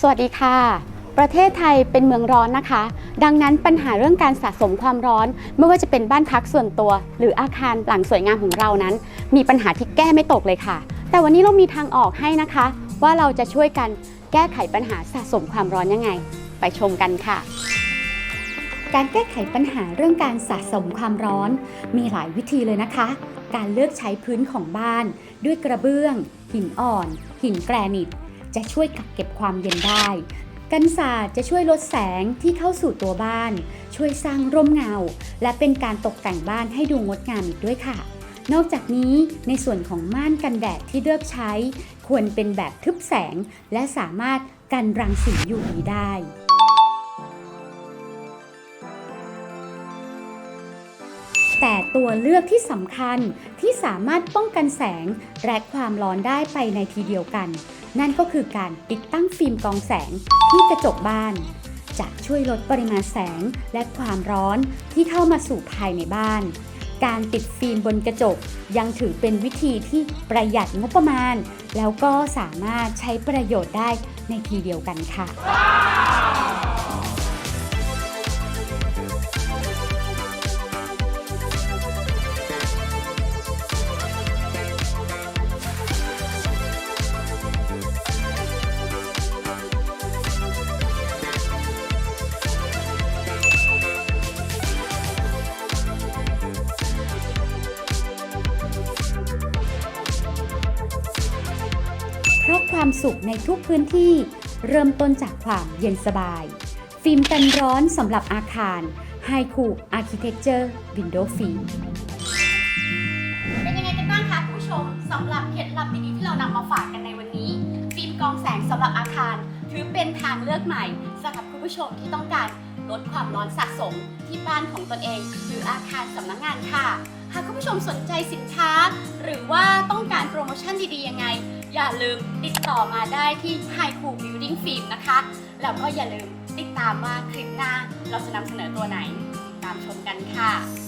สวัสดีค่ะ ประเทศไทยเป็นเมืองร้อนนะคะ ดังนั้นปัญหาเรื่องการสะสมความร้อน ไม่ว่าจะเป็นบ้านพักส่วนตัว หรืออาคารหลังสวยงามของเรานั้น มีปัญหาที่แก้ไม่ตกเลยค่ะ แต่วันนี้เรามีทางออกให้นะคะ ว่าเราจะช่วยกันแก้ไขปัญหาสะสมความร้อนยังไง ไปชมกันค่ะการแก้ไขปัญหาเรื่องการสะสมความร้อน มีหลายวิธีเลยนะคะ การเลือกใช้พื้นของบ้าน ด้วยกระเบื้อง หินอ่อน หินแกรนิต จะช่วยกักเก็บความเย็นได้ กันศาสตร์จะช่วยลดแสงที่เข้าสู่ตัวบ้าน ช่วยสร้างร่มเงา และเป็นการตกแต่งบ้านให้ดูงดงามอีกด้วยค่ะ นอกจากนี้ในส่วนของม่านกันแดดที่เลือกใช้ ควรเป็นแบบทึบแสง และสามารถกันรังสี UV ได้ แต่ตัวเลือกที่สำคัญที่สามารถป้องกันแสงและความร้อนได้ไปในทีเดียวกัน นั่นก็คือการติดตั้งฟิล์มกองแสงที่กระจกบ้าน จะช่วยลดปริมาณแสงและความร้อนที่เข้ามาสู่ภายในบ้าน การติดฟิล์มบนกระจกยังถือเป็นวิธีที่ประหยัดงบประมาณ แล้วก็สามารถใช้ประโยชน์ได้ในทีเดียวกันค่ะ ความสุขในทุกพื้นที่ เริ่มต้นจากความเย็นสบาย ฟิล์มกันร้อนสำหรับอาคาร h i k u Architecture Window Film เป็นยังไงกันบ้างคะผู้ชมสำหรับเคล็ดลับดีๆที่เรานำมาฝากกันในวันนี้ ฟิล์มกองแสงสำหรับอาคาร ถือเป็นทางเลือกใหม่สำหรับคุณผู้ชมที่ต้องการลดความร้อนสะสมที่บ้านของตนเอง หรืออาคารสำนักงานค่ะ หากคุณผู้ชมสนใจสินค้า หรือว่าต้องการโปรโมชั่นดีๆยังไง อย่าลืมติดต่อมาได้ที่ High Cool Building Film นะคะ แล้วก็อย่าลืมติดตามว่าคลิปหน้าเราจะนำเสนอตัวไหน ตามชมกันค่ะ